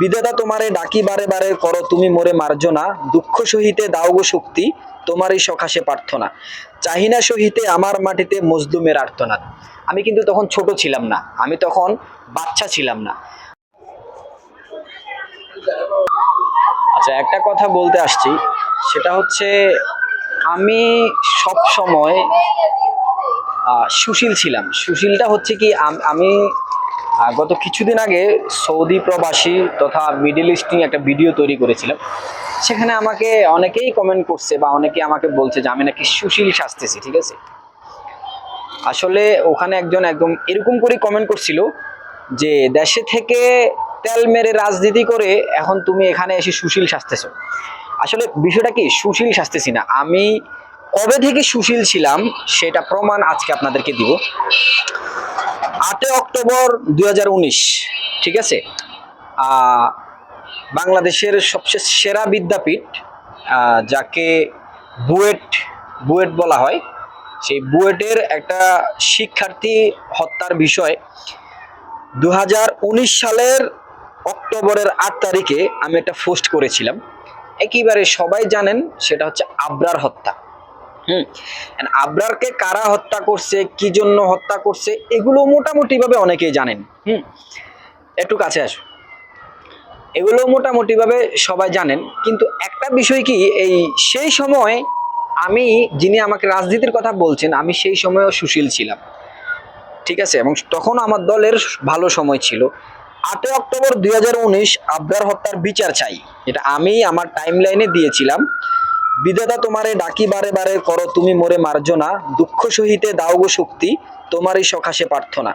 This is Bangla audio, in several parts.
বিধাতা তোমারে ডাকি বারে বারে করো, তুমি মোরে মার্জনা দুঃখ সহিতে দাও গো শক্তি, তোমারই সকাশে প্রার্থনা। চাহিনা সহিতে আমার মাটিতে মজলুমের আর্তনাদ। আমি কিন্তু তখন ছোট ছিলাম না, আমি তখন বাচ্চা ছিলাম না। আচ্ছা একটা কথা বলতে আসছি, সেটা হচ্ছে আমি সব সময় সুশীল ছিলাম। সুশীলটা হচ্ছে কি আমি গত কিছুদিন আগে সৌদি প্রবাসী তথা মিডল ইস্ট নিয়ে একটা ভিডিও তৈরি করেছিলাম। সেখানে আমাকে অনেকেই কমেন্ট করছে বা অনেকেই আমাকে বলছে যে আমি নাকি সুশীল সাজতেছি ঠিক আছে? আসলে ওখানে একজন একদম এরকম করে কমেন্ট করছিল যে দেশে থেকে তেল মেরে রাজনীতি করে এখন তুমি এখানে এসে সুশীল সাজতেছো আসলে বিষয়টা কি? সুশীল সাজতেছি না। আমি কবে থেকে সুশীল ছিলাম সেটা প্রমাণ আজকে আপনাদেরকে দিব। আটই অক্টোবর দু হাজার উনিশ, ঠিক আছে? বাংলাদেশের সবচেয়ে সেরা বিদ্যাপীঠ যাকে বুয়েট বুয়েট বলা হয়, সেই বুয়েটের একটা শিক্ষার্থী হত্যার বিষয় দু সালের অক্টোবরের আট তারিখে আমি একটা পোস্ট করেছিলাম। একেবারে সবাই জানেন, সেটা হচ্ছে আবরার হত্যা। হুম। আবরারকে কারা হত্যা করছে, কি জন্য হত্যা করছে, এগুলো মোটামুটি ভাবে অনেকেই জানেন। হুম। একটু কাছে আসো। এগুলো মোটামুটি ভাবে সবাই জানেন, কিন্তু একটা বিষয় কি, এই সেই সময় আমি, যিনি আমাকে রাজনীতির কথা বলছেন, আমি সেই সময়ও সুশীল ছিলাম। ঠিক আছে? এবং তখন আমার দলের ভালো সময় ছিল। আটই অক্টোবর দুই আবরার হত্যার বিচার চাই। এটা আমি আমার টাইম লাইনে দিয়েছিলাম। বিধাতা তোমারে ডাকি বারে বারে, করো তুমি মোরে মার্জনা। দুঃখ সহিতে দাও গো শক্তি, তোমারই সকাশে প্রার্থনা।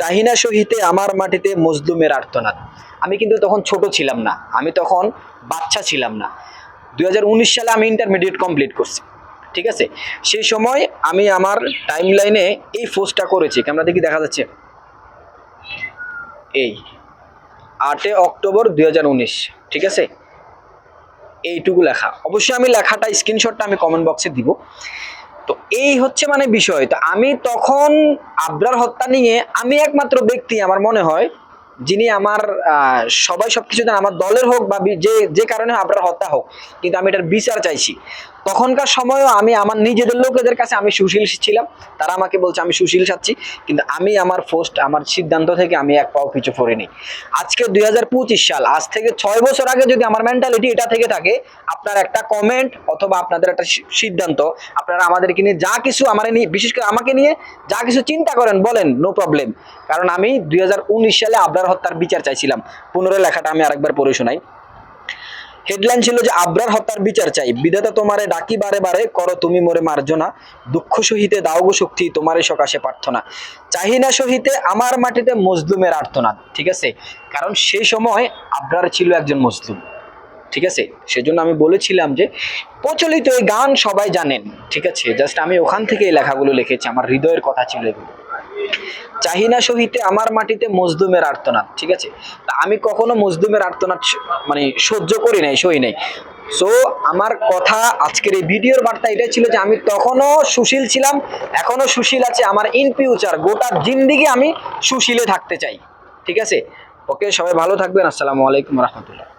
চাহিনা সহিতে আমার মাটিতে মজলুমের আর্তনাদ আমি কিন্তু তখন ছোট ছিলাম না, আমি তখন বাচ্চা ছিলাম না। দুই হাজার উনিশ সালে আমি ইন্টারমিডিয়েট কমপ্লিট করছি, ঠিক আছে? সেই সময় আমি আমার টাইম লাইনে এই পোস্টটা করেছি ক্যামেরা দেখি দেখা যাচ্ছে? এই আটই অক্টোবর দুই হাজার উনিশ, ঠিক আছে? এইটুকু লেখা। অবশ্যই আমি লেখাটা স্ক্রিনশটটা আমি কমেন্ট বক্সে দিব। তো এই হচ্ছে মানে বিষয়। তো আমি তখন আবরার হত্যা নিয়ে আমি একমাত্র ব্যক্তি আমার মনে হয়, যিনি আমার সবাই সবকিছু জানে, আমার দলের হোক বা যে যে কারণে আবরার হত্যা হোক, কিন্তু আমি এটার বিচার চাইছি। তখনকার সময়ও আমি আমার নিজেদের লোকেদের কাছে আমি সুশীল ছিলাম। তারা আমাকে বলছে, আমি সুশীল সাচ্ছি, কিন্তু আমি আমার পোস্ট, আমার সিদ্ধান্ত থেকে আমি এক পাও পিছু পড়িনি। আজকে দু হাজার পঁচিশ সাল, আজ থেকে ছয় বছর আগে যদি আমার মেন্টালিটি এটা থেকে থাকে, আপনার একটা কমেন্ট অথবা আপনাদের একটা সিদ্ধান্ত, আপনারা আমাদেরকে নিয়ে যা কিছু আমার নিয়ে, বিশেষ করে আমাকে নিয়ে যা কিছু চিন্তা করেন, বলেন নো প্রবলেম কারণ আমি দুই হাজার উনিশ সালে আবরার হত্যার বিচার চাইছিলাম। পুনরায় লেখাটা আমি আরেকবার পড়ে শোনাই। হেডলাইন ছিল যে, আবরার হত্যার বিচার চাই। বিধাতা তোমারে ডাকি বারে বারে, করো তুমি মোরে মার্জনা। দুঃখ সহিতে দাও গো শক্তি তোমারে সকাশে প্রার্থনা। চাহিনা সহিতে আমার মাটিতে মজলুমের আর্তনাদ ঠিক আছে? কারণ সেই সময় আবরার ছিল একজন মজলুম। ঠিক আছে? সেজন্য আমি বলেছিলাম যে, প্রচলিত এই গান সবাই জানেন। ঠিক আছে? জাস্ট আমি ওখান থেকে এই লেখাগুলো লিখেছি। আমার হৃদয়ের কথা ছিল এগুলো। চাহিনা সহিতে আমার মাটিতে মজদুমের আর্তনাদ, ঠিক আছে? তা আমি কখনো মজদুমের আর্তনাদ মানে সহ্য করি নাই, সই নাই। সো আমার কথা আজকের এই ভিডিওর বার্তা এটাই ছিল যে আমি তখনও সুশীল ছিলাম এখনও সুশীল আছে। আমার ইন ফিউচার গোটা জিন্দিগি আমি সুশীলে থাকতে চাই, ঠিক আছে? ওকে সবাই ভালো থাকবেন। আসসালামু আলাইকুম রহমতুল্লাহ।